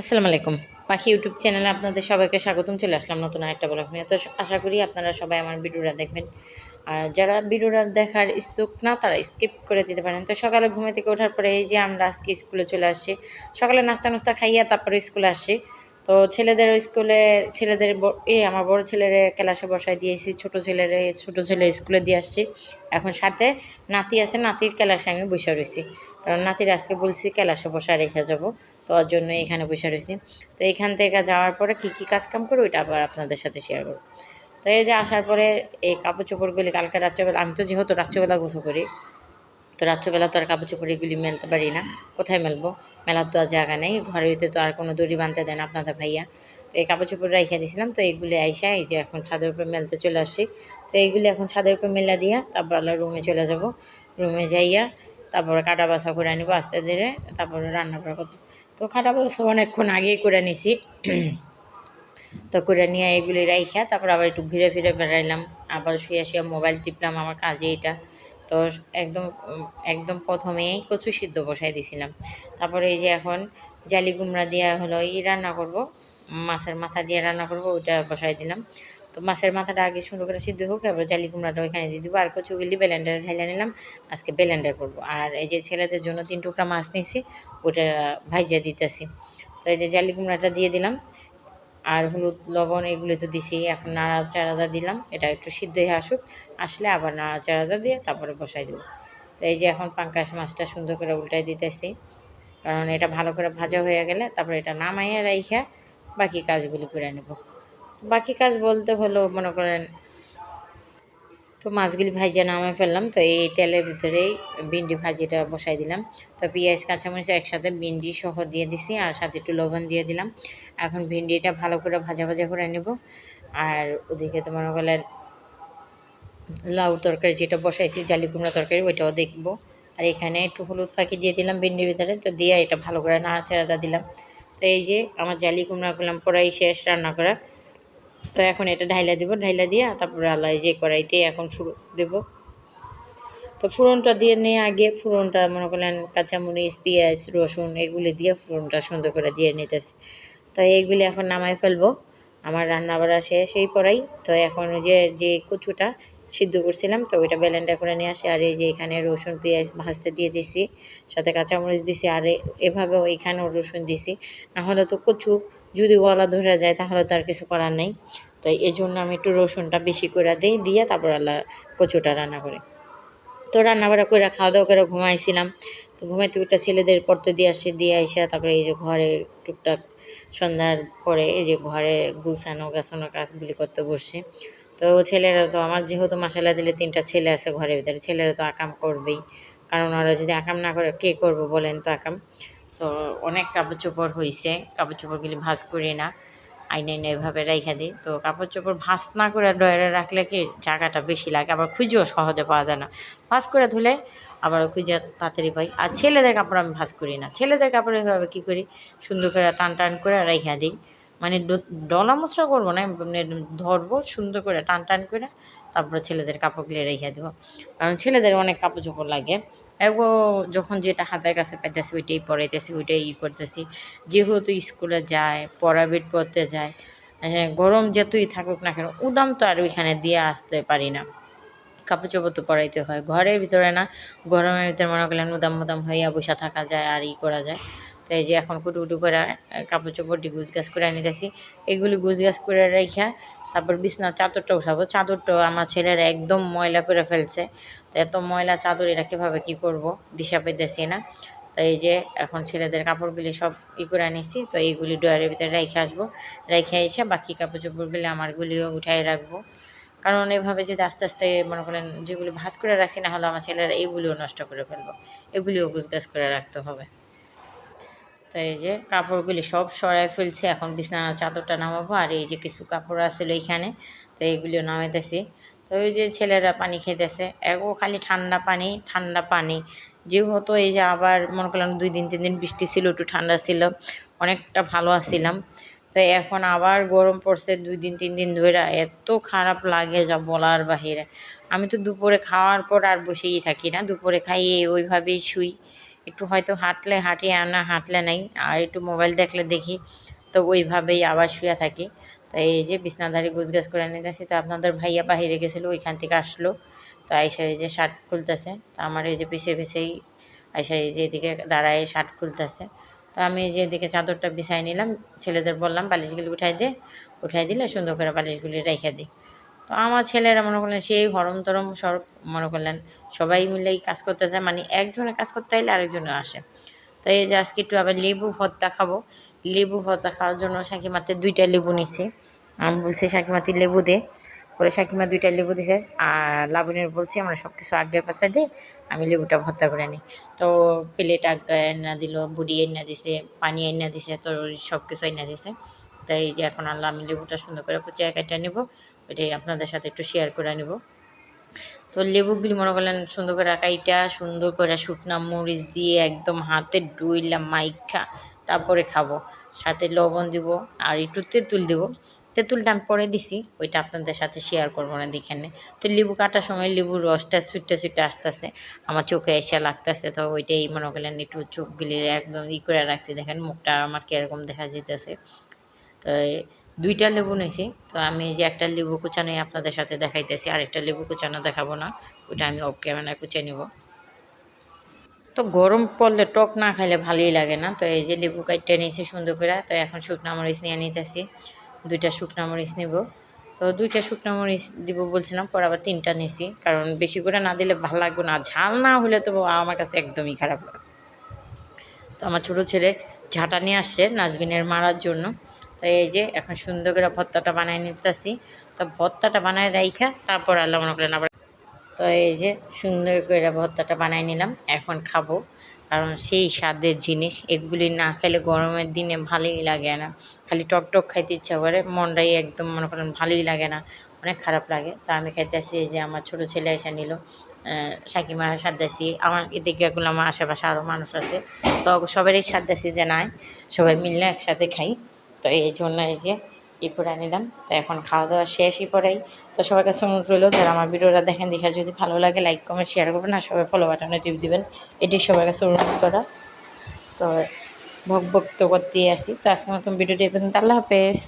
আসসালামু আলাইকুম। পাখি ইউটিউব চ্যানেলে আপনাদের সবাইকে স্বাগতম, চলে আসলাম নতুন আরেকটা ব্লগ নিয়ে। তো আশা করি আপনারা সবাই আমার ভিডিওটা দেখবেন। আর যারা ভিডিওটা দেখার ইচ্ছুক না, তারা স্কিপ করে দিতে পারেন। তো সকালে ঘুমে থেকে ওঠার পরে এই যে আমরা আজকে স্কুলে চলে আসছি। সকালে নাস্তা নাস্তা খাইয়া তারপরে স্কুলে আসছি তো ছেলেদের স্কুলে, ছেলেদের এই আমার বড় ছেলের ক্লাসে বসায় দিয়েছি ছোট ছেলের, ছোট ছেলে স্কুলে দিয়ে আসছি। এখন সাথে নাতি আছে, নাতির ক্লাসে আমি বসে রয়েছি। কারণ নাতির আজকে বলছি ক্লাসে বসায় রেখে যাব, তো ওর জন্য এখানে বসে রয়েছি। তো এখান থেকে যাওয়ার পরে কী কী কাজ কাম করি ওইটা আবার আপনাদের সাথে শেয়ার করব। তো এই যে আসার পরে এই কাপড় চোপড়গুলি কালকে রাত্রেবেলা, আমি তো যেহেতু রাত্রেবেলা গোসল করি তো রাত্রবেলা তো আর কাপড় চোপড় এগুলি মেলতে পারি না। কোথায় মেলবো? মেলার তো আর জায়গা নেই, ঘরের ভিতরে তো আর কোনো দড়ি বাঁধতে দেন আপনাদের ভাইয়া। তো এই কাপড় চোপড় রেখে দিয়েছিলাম তো এইগুলি আইসা এই যে এখন ছাদের উপরে মেলতে চলে আসছি। তো এইগুলি এখন ছাদের উপরে মেলা দিয়া তারপর আল্লাহ রুমে চলে যাব। রুমে যাইয়া তারপরে কাটা বাসা করে নিবো আস্তে ধীরে, তারপরে রান্না করা তো কাটা বাসা অনেকক্ষণ আগেই করে নিছি। তো করে নিয়ে এগুলি রাইখা, তারপর আবার একটু ঘুরে ফিরে বেড়াইলাম। আবার শুয়ে শুয়ে মোবাইল টিপলাম, আমার কাজে এটা। তো একদম একদম প্রথমেই কচু সিদ্ধ বসাই দিছিলাম। তারপরে এই যে এখন জালি কুমড়া দিয়ে হলো ই রান্না করব, মাছের মাথা দিয়ে রান্না করব, ওইটা বসাই দিলাম। তো মাছের মাথাটা আগে সুন্দর করে সিদ্ধ হোক, এবার জালি কুমড়াটা ওইখানে দিয়ে দেবো। আর কচুগুলি বেলেন্ডারে ঢেলে নিলাম, আজকে বেলেন্ডার করব। আর এই যে ছেলেদের জন্য তিন টুকরা মাছ নিয়েছি ওটা ভাইজা দিতেছি। তো এই যে জালি কুমড়াটা দিয়ে দিলাম। আর হলুদ, লবণ এগুলো তো দিছি। এখন নাড়া চাড়াদা দিলাম। এটা একটু সিদ্ধ হয়ে আসুক। আসলে আবার নাড়া চাড়াদা দিয়ে তারপরে বসাই দেবো। তো এই যে এখন পাঙ্কাশ মাছটা সুন্দর করে উল্টাই দিতেছি। কারণ এটা ভালো করে ভাজা হয়ে গেলে তারপরে এটা নামাইয়া রাইখা বাকি কাজগুলি করে নেব। বাকি কাজ বলতে হলো, মনে করেন তো মাছগুলি ভাজিয়ে নামে ফেললাম। তো এই তেলের ভিতরেই ভিন্ডি ভাজিটা বসাই দিলাম। তো পেঁয়াজ, কাঁচামরিচ একসাথে ভিন্ডি সহ দিয়ে দিছি আর সাথে একটু লবণ দিয়ে দিলাম। এখন ভিন্ডিটা ভালো করে ভাজা ভাজা করে নেব। আর ওদিকে তো মনে করলেন লাউ তরকারি যেটা বসাইছি, জালি কুমড়া তরকারি, ওইটাও দেখব। আর এখানে একটু হলুদ ফাঁকি দিয়ে দিলাম ভিন্ডির ভিতরে। তো দিয়ে এটা ভালো করে নাড়াচাড়া দিলাম। তো এই যে আমার জালি কুমড়া করলাম পরাই শেষ রান্না করা। তো এখন এটা ঢাইলা দিব, ঢাইলা দিয়ে তারপরে আল্লাহ যে কড়াইতে এখন ফুরো দেব। তো ফুরনটা দিয়ে নিয়ে আগে ফুরনটা মনে করলেন কাঁচামরিচ, পেঁয়াজ, রসুন এগুলি দিয়ে ফুরনটা সুন্দর করে দিয়ে নিতেছি। তো এইগুলি এখন নামাই ফেলব, আমার রান্না বাড়া শেষ এই পরেই। তো এখন যে যে কচুটা সিদ্ধ করছিলাম, তো ওইটা বেলেন্ডা করে নিয়ে আসি। আর এই যে এখানে রসুন, পেঁয়াজ ভাজতে দিয়ে দিছি, সাথে কাঁচামরিচ দিছি, আর এ- এভাবেও এখানেও রসুন দিছি। নাহলে তো কচু যদি গলা ধরে যায়, তাহলে তো আর কিছু করার নেই। তো এই জন্য আমি একটু রসুনটা বেশি করে দিই, দিয়ে তারপর আল্লাহ কচুটা রান্না করি। তো রান্না বাড়া করে খাওয়া দাওয়া করে ঘুমাইছিলাম। তো ঘুমাইতে উঠে ছেলেদের পড়তে দিয়ে আসছে দিয়ে আইসা তারপরে এই যে ঘরে টুকটাক সন্ধ্যার পরে এই যে ঘরে গুছানো, গাছানো কাজগুলি করতে বসছে তো ছেলেরা তো আমার যেহেতু মশালা দিলে তিনটা ছেলে আছে ঘরের ভিতরে, ছেলেরা তো আকাম করবেই। কারণ ওরা যদি আকাম না করে, কে করব বলেন তো আকাম? তো অনেক কাপড় চোপড় হয়েছে কাপড় চোপড়গুলি ভাজ করি না। আইনে এভাবে রেখে দিই। তো কাপড় চোপড় ভাঁজ না করে ডয়ারে রাখলে কি জায়গাটা বেশি লাগে? আবার খুঁজেও সহজে পাওয়া যায় না। ভাঁজ করে ধুলে আবার খুঁজে তাড়াতাড়ি পাই। আর ছেলেদের কাপড় আমি ভাঁজ করি না। ছেলেদের কাপড় এভাবে কী করি? সুন্দর করে টান টান করে রেখে দিই। মানে ডলা মশলা করব না ধরবো, সুন্দর করে টান টান করে তারপরে ছেলেদের কাপড়গুলো রেখে দেবো। কারণ ছেলেদের অনেক কাপড় চোপড় লাগে। এগো যখন যেটা হাতের কাছে পাইতেছি, ওইটাই পড়াইতেছি, ওইটাই ই করতেছি। যেহেতু স্কুলে যায় প্রাইভেট পড়তে যায় হ্যাঁ গরম যেতই থাকুক না কেন, উদাম তো আর ওইখানে দিয়ে আসতে পারি না। কাপড় চোপড় তো পড়াইতে হয়, ঘরের ভিতরে না, গরমের ভিতরে মনে করলেন উদাম মুদাম হইয়া বসে থাকা যায় আর ই করা যায়। তো এই যে এখন কুটু কুটু করে কাপড় চোপড়টি গুছগাছ করে নিতেছি এগুলি গুছগাছ করে রেখা তারপর বিছনার চাদরটা উঠাবো। চাদরটাও আমার ছেলেরা একদম ময়লা করে ফেলছে। তো এত ময়লা চাদর, এরা কীভাবে কী করব? দিশা পেতেছি না। তো এই যে এখন ছেলেদের কাপড়গুলি সব ই করে নিছি তো এইগুলি ডয়ারের ভিতরে রেখে আসব। রেখে এসে বাকি কাপড় চোপড়গুলি আমারগুলিও উঠাই রাখব। কারণ এভাবে যদি আস্তে আস্তে মনে করেন যেগুলি ভাজ করে রাখি না হলে আমার ছেলেরা এইগুলিও নষ্ট করে ফেলব। এগুলিও গুছগাছ করে রাখতে হবে। তো এই যে কাপড়গুলি সব সরাই ফেলছি, এখন বিছানার চাদরটা নামাবো আর এই যে কিছু কাপড় আছিল এইখানে তো এইগুলিও নামাইতেছি। তো ওই যে ছেলেরা পানি খেতেছে এগো খালি ঠান্ডা পানি ঠান্ডা পানি। যেহেতু এই যে আবার মনে করলাম দুই দিন, তিন দিন বৃষ্টি ছিল, একটু ঠান্ডা ছিল, অনেকটা ভালো আছিলাম। তো এখন আবার গরম পড়ছে দুই দিন, তিন দিন ধরে এত খারাপ লাগে যা বলার বাহিরে। আমি তো দুপুরে খাওয়ার পর আর বসেই থাকি না, দুপুরে খাইয়ে ওইভাবেই শুই। একটু হয়তো হাঁটলে হাঁটি, আর না হাঁটলে নাই, আর একটু মোবাইল দেখলে দেখি, তো ওইভাবেই আবার শুয়ে থাকি। তো এই যে বিছনাধারী গুছগাছ করে নিতেছি তো আপনাদের ভাইয়া বাহিরে গেছিল, ওইখান থেকে আসলো। তো আইসা এই যে শার্ট খুলতেছে, তো আমার এই যে পিছিয়ে পিছিয়েই আইসা এই যে এদিকে দাঁড়ায় শার্ট খুলতেছে। তো আমি এই যে এদিকে চাদরটা বিছাই নিলাম, ছেলেদের বললাম, বালিশগুলি উঠাই দে, উঠাই দিলে সুন্দর করে বালিশগুলি রেখে দিই। তো আমার ছেলেরা মনে করলেন সেই হরম তরম সর মনে করলেন সবাই মিলেই কাজ করতে যায় মানে একজনে কাজ করতে চাইলে আরেকজনে আসে। তো এই যে আজকে একটু আবার লেবু ভর্তা খাব। লেবু ভর্তা খাওয়ার জন্য সাকিমাতে দুইটা লেবু নিছি। আমি বলছি তুই লেবু দে। পরে সাকিমা, দুইটা লেবু দিছে। আর লাবণের বলছি, আমরা সব কিছু আগে পাশে দে, আমি লেবুটা ভর্তা করে নিই তো প্লেট আগে এনে দিল, বুড়ি এনে দিছে, পানি এনে দিছে, তো সব কিছু এনে দিছে। তাই যে এখন আল্লাহ, আমি লেবুটা সুন্দর করে কুচিয়া কাটা নেব। ওইটাই আপনাদের সাথে একটু শেয়ার করে নেব। তো লেবুগুলি মনে করলেন সুন্দর করে কাইটা সুন্দর করে শুকনা মরিচ দিয়ে একদম হাতে ডুইলাম মাইখা তারপরে খাব। সাথে লবণ দিব আর একটু তেঁতুল দিব। তেঁতুলটা আমি পরে দিছি, ওইটা আপনাদের সাথে শেয়ার করব না দেখে নে। তো লেবু কাটার সময় লেবুর রসটা ছুটতে ছুটতে আসতেছে, আমার চোখে এসে লাগতেছে, তো ওইটাই মনে করলেন একটু চোখগুলি একদম ই করে রাখছি। দেখেন মুখটা আমার কীরকম দেখা যেতেছে তো দুইটা লেবু নিয়েছি। তো আমি যে একটা লেবু কুচানো আপনাদের সাথে দেখাইতেছি আর একটা লেবু কুচানো দেখাবো না, ওটা আমি অফ ক্যামেরায় কুচে নিব। তো গরম পড়লে টক না খাইলে ভালোই লাগে না। তো এই যে লেবু কাইটটা নিয়েছি সুন্দর করে, তো এখন শুকনো মরিচ নিয়ে নিতেছি। দুইটা শুকনো মরিচ নিব। তো দুইটা শুকনো মরিচ দিব বলছিলাম, পরে আবার তিনটা নিয়েছি। কারণ বেশি করে না দিলে ভালো লাগবে না, ঝাল না হলে তো আমার কাছে একদমই খারাপ লাগে। তো আমার ছোটো ছেলে ঝাঁটা নিয়ে আসছে নাজবিনের মারার জন্য। তো এই যে এখন সুন্দর করে ভর্তাটা বানাই নিতেছি। তো ভর্তাটা বানায় রাইখা, তারপর আল্লাহ মনে করেন আবার তো এই যে সুন্দর করে ভর্তাটা বানাই নিলাম, এখন খাব। কারণ সেই স্বাদের জিনিস, এগুলি না খেলে গরমের দিনে ভালোই লাগে না। খালি টক টক খাইতে ইচ্ছা করে, মনটাই একদম মনে করেন ভালোই লাগে না, অনেক খারাপ লাগে। তা আমি খাইতেছি এই যে আমার ছোটো ছেলে এসে নিল সাকিমা সাদ্দাসি আমার এদিকে এগুলো আমার আশেপাশে আরও মানুষ আছে। তো সবারই সাদ্দাসি যে নাই, সবাই মিললে একসাথে খাই। তো এই জন্য এই যে ই করে নিলাম। তো এখন খাওয়া দাওয়া শেষই পরেই তো সবার কাছে অনুরোধ রইল, যারা আমার ভিডিওটা দেখেন, দেখে যদি ভালো লাগে লাইক কমেন্ট শেয়ার করবেন আর সবাই ফলো বাটনে টিপ দিবেন। এটি সবার কাছে অনুরোধ করা। তো ভোগ ভক্ত করতেই আসি। তো আজকে মতন ভিডিওটি পর্যন্ত। আল্লাহ হাফেজ।